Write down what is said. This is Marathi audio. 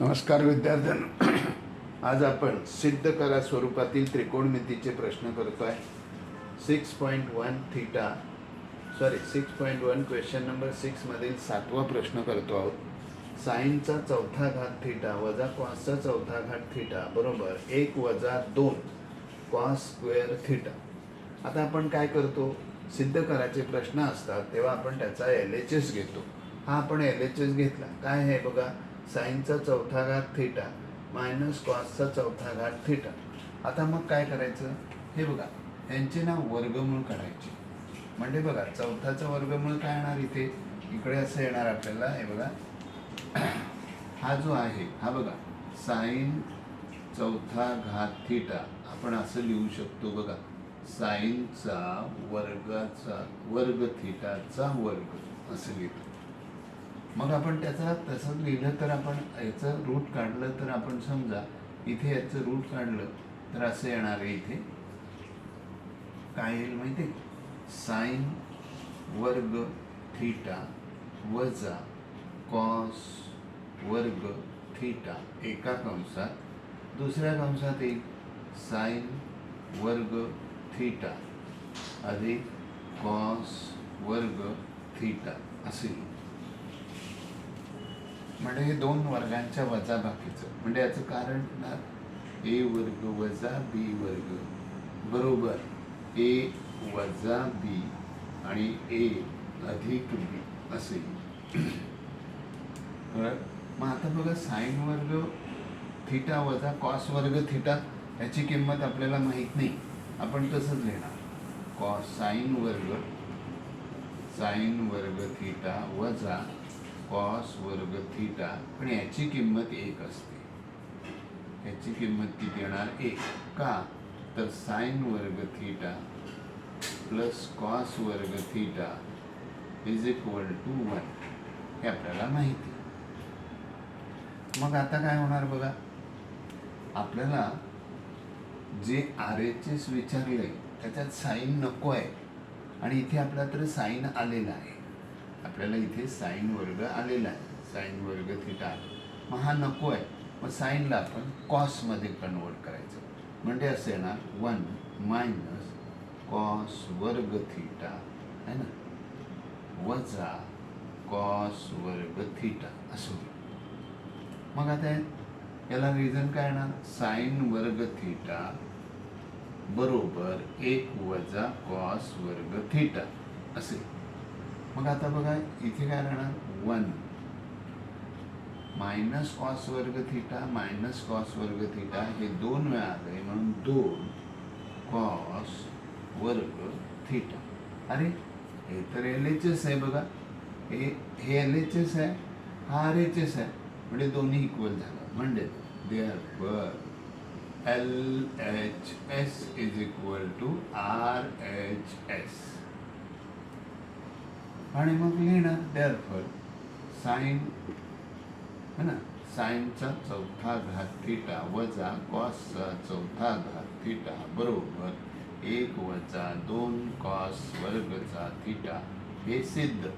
नमस्कार विद्यार्थ्यांनो. आज आपण सिद्ध करा स्वरूपातील त्रिकोणमितीचे प्रश्न करतो आहे. Six point one theta sorry six point one question number सिक्समधील सातवा प्रश्न करतो आहोत. साईनचा चौथा घात थिटा वजा कॉसचा चौथा घात थिटा बरोबर एक वजा दोन कॉस स्क्वेअर थिटा आता आपण काय करतो? सिद्ध करायचे प्रश्न असतात तेव्हा आपण त्याचा एल एच एस घेतो. हा आपण एल एच एस घेतला. काय आहे बघा? साईनचा चौथा घात थेटा मायनस कॉसचा चौथा घात थेटा. आता मग काय करायचं? हे बघा यांचे ना वर्गमूळ काढायचे. म्हणजे बघा चौथाचा वर्गमूळ काय येणार इथे? इकडे असं येणार आपल्याला हे बघा. हा जो आहे हा बघा साईन चौथा घात थिटा. आपण असं लिहू शकतो बघा साईनचा वर्गाचा वर्ग थिटाचा वर्ग असं लिहितो. मग आपण त्याचा तसं लिहिलं तर आपण याचं रूट काढलं तर आपण समजा इथे याचं रूट काढलं तर असं येणार आहे इथे. काय येईल माहिती आहे साईन वर्ग थीटा वजा कॉस वर्ग थीटा एका कंसात. दुसऱ्या कंसात येईल साईन वर्ग थीटा अधिक कॉस वर्ग थीटा. असे म्हणजे हे दोन वर्गांच्या वजा बाकीचं म्हणजे याचं कारण ना ए वर्ग वजा बी वर्ग. बरोबर. ए वजा बी आणि ए अधिक बी असे. मग आता बघा साईन वर्ग थिटा वजा कॉस वर्ग थिटा याची किंमत आपल्याला माहीत नाही. आपण तसंच लिहिणार. कॉस साईन वर्ग साईन वर्ग थिटा वजा कॉस वर्ग थिटा पण याची किंमत एक असते. याची किंमत किती येणार? एक. का? तर साईन वर्ग थिटा प्लस कॉस वर्ग theta is equal to one हे आपल्याला माहिती. मग आता काय होणार बघा? आपल्याला जे आर एच एस विचारले त्याच्यात साईन नको आहे आणि इथे आपला तर साईन आलेला आहे. आपल्याला इथे साईन वर्ग आलेला आहे. साईन वर्ग थिटा मग हा नको आहे. मग साईनला आपण कॉसमध्ये कन्वर्ट करायचं. म्हणजे असं येणार वन मायनस कॉस वर्ग थिटा आहे ना? वजा कॉस वर्ग थिटा असो मग आता याला रिझन काय येणार? साईन वर्ग थिटा बरोबर एक वजा कॉस वर्ग थिटा असेल मग आता बघा इथे काय राहणार? वन. मायनस कॉस वर्ग थिटा मायनस कॉस वर्ग थिटा हे दोन वेळा आले म्हणून दोन कॉस वर्ग थिटा. अरे हे तर एल एच एस आहे बघा. हे हे एल एच एस आहे हा आर एच एस आहे. म्हणजे दोन्ही इक्वल झालं. म्हणजे there L H S is equal to R H S आणि मग लिहिणं देअरफॉर साईन है ना? साईनचा चौथा घात थिटा वजा कॉसचा चौथा घात थिटा बरोबर. एक वजा दोन कॉस वर्गचा थिटा हे सिद्ध.